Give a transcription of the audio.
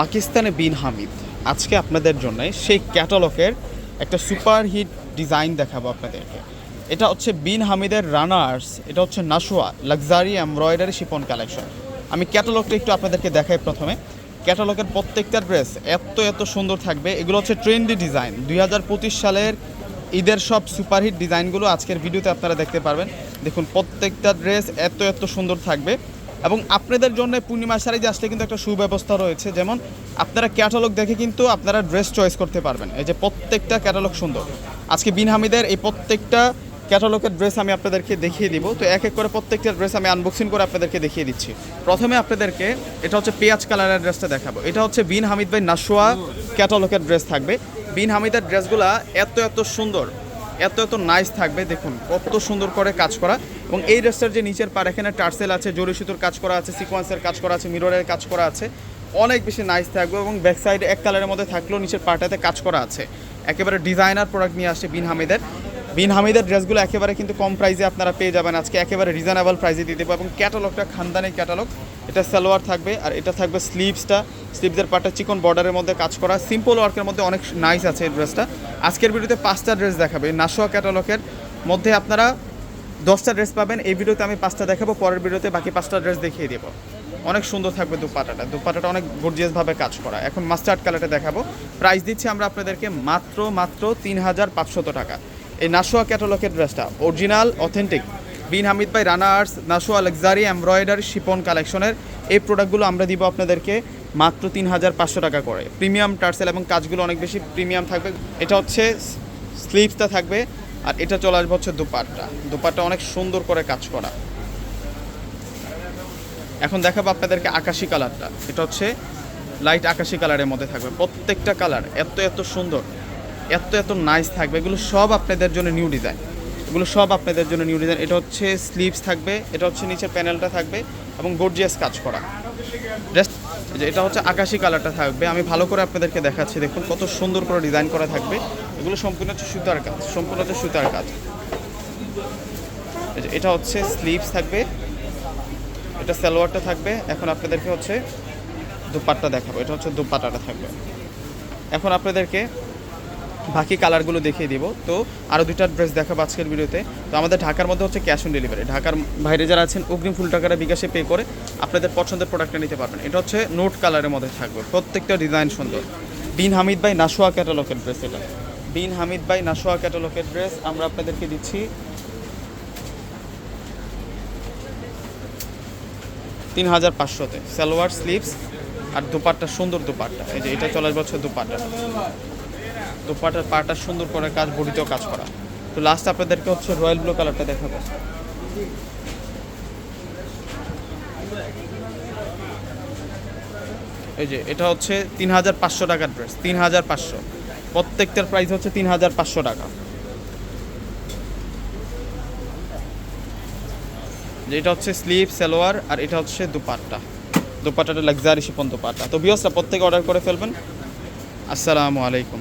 পাকিস্তানে বিন হামিদ। আজকে আপনাদের জন্য সেই ক্যাটালগের একটা সুপার হিট ডিজাইন দেখাবো আপনাদেরকে। এটা হচ্ছে বিন হামিদের রানার্স, এটা হচ্ছে নাসোয়া, লাক্সারি এমব্রয়ডারি শিপন কালেকশন। আমি ক্যাটালগটা একটু আপনাদেরকে দেখাই প্রথমে। ক্যাটালগের প্রত্যেকটা ড্রেস এত এত সুন্দর থাকবে। এগুলো হচ্ছে ট্রেন্ডি ডিজাইন। দুই হাজার পঁচিশ সালের ঈদের সব সুপারহিট ডিজাইনগুলো আজকের ভিডিওতে আপনারা দেখতে পারবেন। দেখুন, প্রত্যেকটা ড্রেস এত এত সুন্দর থাকবে। এবং আপনাদের জন্য পূর্ণিমা শাড়ি আসলে কিন্তু একটা সুব্যবস্থা রয়েছে। যেমন আপনারা ক্যাটালগ দেখে কিন্তু আপনারা ড্রেস চয়েস করতে পারবেন। এই যে প্রত্যেকটা ক্যাটালগ সুন্দর। আজকে বিন হামিদের এই প্রত্যেকটা ক্যাটালগের ড্রেস আমি আপনাদেরকে দেখিয়ে দিব। তো এক এক করে প্রত্যেকটা ড্রেস আমি আনবক্সিং করে আপনাদেরকে দেখিয়ে দিচ্ছি। প্রথমে আপনাদেরকে এটা হচ্ছে পেঁয়াজ কালারের ড্রেসটা দেখাবো। এটা হচ্ছে বিন হামিদ ভাই নাসোয়া ক্যাটালগের ড্রেস থাকবে। বিন হামিদের ড্রেসগুলা এত এত সুন্দর। এত এত নাইস থাকবে, দেখুন, কত সুন্দর করে কাজ করা। এবং এই ড্রেসটার যে নিচের পার এখানে টার্সেল আছে, জরি সুতোর কাজ করা আছে সিকোয়েন্সের কাজ করা আছে মিররের কাজ করা আছে। অনেক বেশি নাইস থাকবে এবং ব্যাক সাইডে এক কালারের মধ্যে থাকলেও নিচের পার্টাতে কাজ করা আছে। একেবারে ডিজাইনার প্রোডাক্ট নিয়ে আসছে বিন হামিদের। বিন হামিদের ড্রেসগুলো একেবারে কিন্তু কম প্রাইসে আপনারা পেয়ে যাবেন। আজকে একেবারে রিজনেবল প্রাইসে দিয়ে দেবো এবং ক্যাটালগটা খানদানি ক্যাটালগ এটা সালোয়ার থাকবে আর এটা থাকবে স্লিভসটা স্লিভসের পাটা চিকন বর্ডারের মধ্যে কাজ করা। সিম্পল ওয়ার্কের মধ্যে অনেক নাইস আছে এই ড্রেসটা আজকের ভিডিওতে পাঁচটা ড্রেস দেখাবে। নাসোয়া ক্যাটালগের মধ্যে আপনারা দশটা ড্রেস পাবেন। এই ভিডিওতে আমি পাঁচটা দেখাবো। পরের ভিডিওতে বাকি পাঁচটা ড্রেস দেখিয়ে দেবো। অনেক সুন্দর থাকবে দুপাটাটা। দুপাটাটা অনেক গর্জিয়াসভাবে কাজ করা। এখন মাস্টার্ড কালারটা দেখাবো। প্রাইস দিচ্ছি আমরা আপনাদেরকে মাত্র মাত্র তিন হাজার পাঁচশত টাকা। এই নাসোয়া ক্যাটালগের ড্রেসটা অরিজিনাল অথেন্টিক বিন হামিদ ভাই, রানা আর্টস নাসোয়া লাক্সারি এমব্রয়ডারি, শিপন কালেকশনের এই প্রোডাক্টগুলো আমরা দিব আপনাদেরকে মাত্র তিন হাজার পাঁচশো টাকা করে। প্রিমিয়াম টার্সেল এবং কাজগুলো অনেক বেশি প্রিমিয়াম থাকবে। এটা হচ্ছে স্লিভসটা থাকবে আর এটা চলে আসবে হচ্ছে দুপাটটা। দুপাটটা অনেক সুন্দর করে কাজ করা। এখন দেখাবো আপনাদেরকে আকাশি কালারটা। এটা হচ্ছে লাইট আকাশি কালারের মধ্যে থাকবে। প্রত্যেকটা কালার এত এত সুন্দর, এত এত নাইস থাকবে। এগুলো সব আপনাদের জন্য নিউ ডিজাইন এগুলো সব আপনাদের জন্য নিউ ডিজাইন এটা হচ্ছে স্লিভস থাকবে, এটা হচ্ছে নিচের প্যানেলটা থাকবে এবং গর্জিয়াস কাজ করা। জাস্ট যে এটা হচ্ছে আকাশি কালারটা থাকবে। আমি ভালো করে আপনাদেরকে দেখাচ্ছি, দেখুন কত সুন্দর করে ডিজাইন করা থাকবে। এগুলো সম্পূর্ণ হচ্ছে সুতার কাজ, সম্পূর্ণ হচ্ছে সুতার কাজ। এটা হচ্ছে স্লিভস থাকবে, এটা সালোয়ারটা থাকবে। এখন আপনাদেরকে হচ্ছে দুপাট্টা দেখাবো, এটা হচ্ছে দুপাট্টাটা থাকবে। এখন আপনাদেরকে বাকি কালারগুলো দেখিয়ে দিব। তো আরও দুইটা ড্রেস দেখাবো আজকের ভিডিওতে। তো আমাদের ঢাকার মধ্যে হচ্ছে ক্যাশ অন ডেলিভারি ঢাকার বাইরে যারা আছেন, অগ্রিম ফুল টাকাটা বিকাশে পে করে আপনাদের পছন্দের প্রোডাক্টটা নিতে পারবেন। এটা হচ্ছে নোট কালারের মধ্যে থাকবে। প্রত্যেকটা ডিজাইন সুন্দর। বিন হামিদ ভাই নাসোয়া ক্যাটালগের ড্রেস এটা। বিন হামিদ ভাই নাসোয়া ক্যাটালগের ড্রেস আমরা আপনাদেরকে দিচ্ছি। তিন হাজার পাঁচশোতে। সালোয়ার স্লিভস আর দুপাট্টা, সুন্দর দুপাট্টা। এই যে এটা চলে বছর দুপাট্টা। দুপাটার পাটা সুন্দর করে কাজ বডিতেও কাজ করা। তো লাস্ট আপনাদেরকে হচ্ছে রয়্যাল ব্লু কালারটা দেখাবো। এই যে, এটা হচ্ছে তিন হাজার পাঁচশো টাকার ড্রেস তিন হাজার পাঁচশো। প্রত্যেকটার প্রাইস হচ্ছে তিন হাজার পাঁচশো টাকা। এটা হচ্ছে স্লিভ সালোয়ার, আর এটা হচ্ছে দুপাট্টা। দুপাট্টাটা লাক্সারি শিপন দুপাট্টা। তো বিয়সটা প্রত্যেকে অর্ডার করে ফেলবেন। আসসালামু আলাইকুম।